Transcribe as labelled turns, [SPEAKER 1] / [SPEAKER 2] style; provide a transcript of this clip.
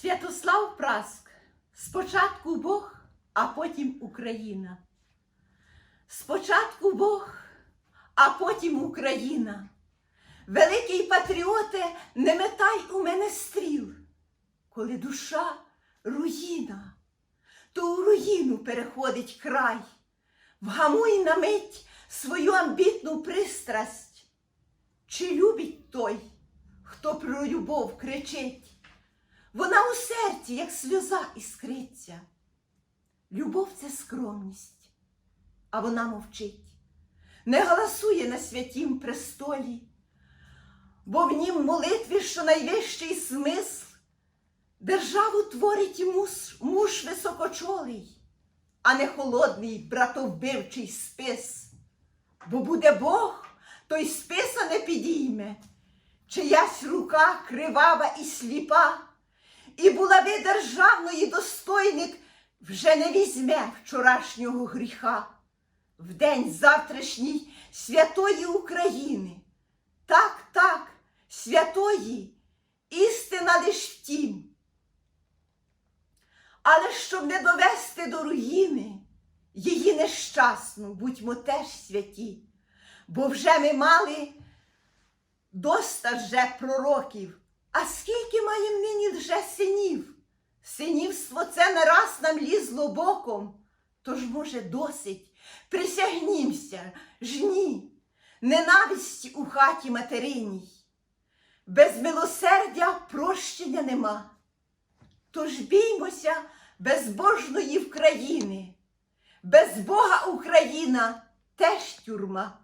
[SPEAKER 1] Святослав Праск. Спочатку Бог, а потім Україна. Спочатку Бог, а потім Україна. Великий патріоте, не метай у мене стріл. Коли душа руїна, то у руїну переходить край. Вгамуй на мить свою амбітну пристрасть. Чи любить той, хто про любов кричить? Вона у серці, як сльоза іскриться. Любов це скромність, а вона мовчить, не голосує на святім престолі, бо в нім молитві, що найвищий смисл, державу творить муж, муж високочолий, а не холодний братовбивчий спис. Бо буде Бог, той списа не підійме, чиясь рука кривава і сліпа. І булави державної достойник вже не візьме вчорашнього гріха в день завтрашній святої України. Так, так, святої, істина лиш втім. Але щоб не довести до руїни її нещасну, будьмо теж святі, бо вже ми мали доста вже пророків. А скільки маєм нині вже синів? Синівство це не раз нам лізло боком. Тож, може, досить, присягнімся, жні, ненависті у хаті материній. Без милосердя прощення нема. Тож біймося безбожної України. Без Бога Україна теж тюрма.